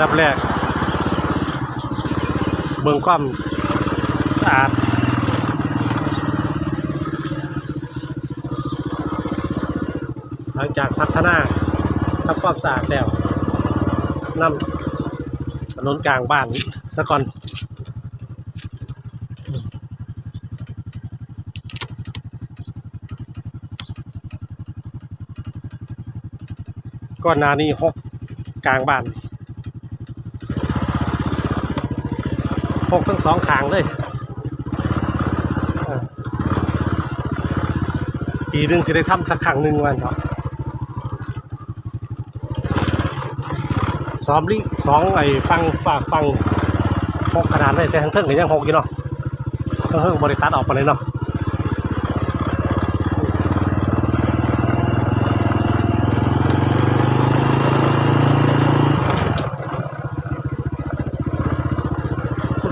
ดับแรก เบิ่งความสะอาดหลังจากพัฒนาทำความสะอาดแล้วนำถนนกลางบ้านสะก่อนก้อนหน้านี้หกกลางบ้าน หกทั้งสองขางเลยออปีหนึ่งสิได้ทำสักครั้งหนึ่งวันเถอะสอมลิสองไอ้ฟังฝากฟังหกขนาดเลยแต่ทั้งเทิงก็ยังหกอยู่เนาะทั้งเทิงบริษัทออกไปเลยเนาะ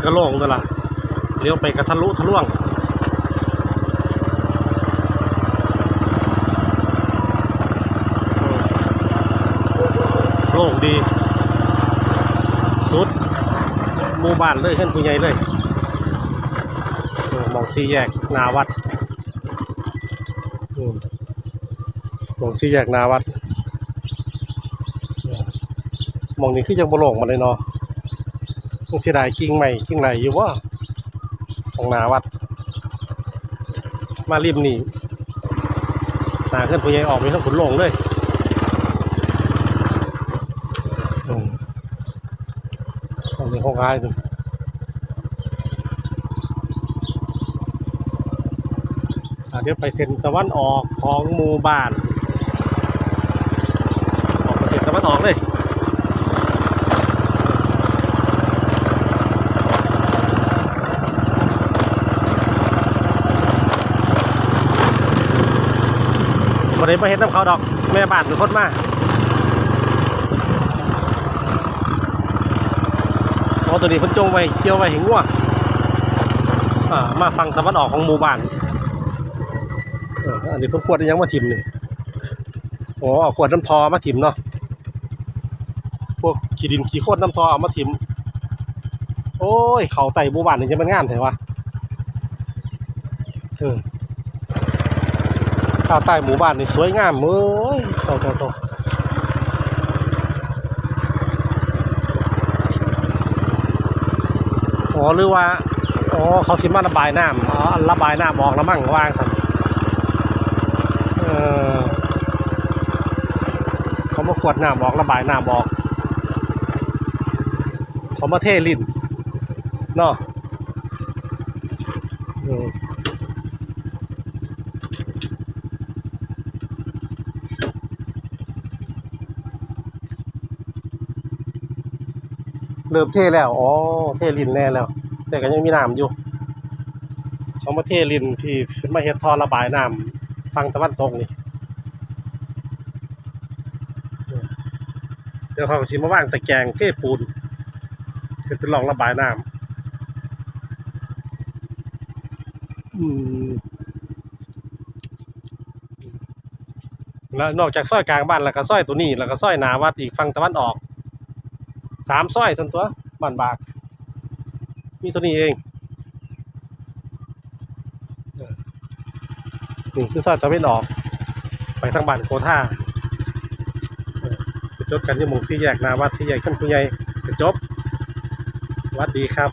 กระโล่งตัวละเลี้ยวไปกระทะลุทะลวงโล่งดี สุดหมู่บ้านเลยขึ้นผู้ใหญ่เลยมองสี่แยกนาวัดอมองสี่แยกนาวัดมองนี้คือยังบ่โลงมาเลยเนาะ ยังเสียดายกิ่งใหม่กิ่งไหนอยู่ว่าของหนาวัด มาริมนี่หนาขึ้นผู้ใหญ่ออกไปทั้งขุนลงเลยอืมตรงนี้ห้องง่ายดูอะเดี๋ยวไปเซ็นตะวันออกของหมู่บ้าน ออกไปเซ็นตะวันออกเลย วันนี้มาเห็นน้ำเขาดอก แม่บ้านเป็นคนมาเพราตัวนี้เพิ่นจงไว้เกี่ยวไว้หิงวัวอ่ามาฟังตะวันออกของหมู่บ้านอันนี้เพิ่นขวดยังมาถิ่มนี่อ๋อเอาขวดน้ำทอมาถิ่มเนาะพวกขี้ดินขี้โคตรน้ำทอเอามาถิ่มโอ้ย เขาไต่หมู่บ้านนี่จะมันงามแท้วะเออ ข้าวใต้หมู่บ้านนี่สวยงามเอ้ยโตโตโตอ๋อหรือว่าอ๋อเขาสิมาระบายน้ำอ๋อระบายน้ำออกแล้วมั่งวางสันเออเขามาขวดน้ำออกระบายน้ำออกเขามาเทลินเนาะ เริ่มเทแล้ว อ๋อ เทลินแน่แล้ว แต่ก็ยังมีน้ำอยู่ เขามาเทลินที่มาเฮ็ดท่อระบายน้ำฝั่งตะวันตกนี่ เดี๋ยวเขาก็สิมาว่างตะแกรงเทปูนคือเป็นรองระบายน้ำอืมแล้วนอกจากซอยกลางบ้านแล้วก็ซอยตัวนี้ แล้วก็ซอยนาวัดอีกฝั่งตะวันออก สามซอยทนตัวบ้านบาก มีตัวนี้เองหนี่คือซอยตะเวนออก ไปทางบ้านโคท่าจบกันที่หมงสี่แยกนาวัดที่ใหญ่ขึ้นผู้ใหญ่จบวัดดีครับ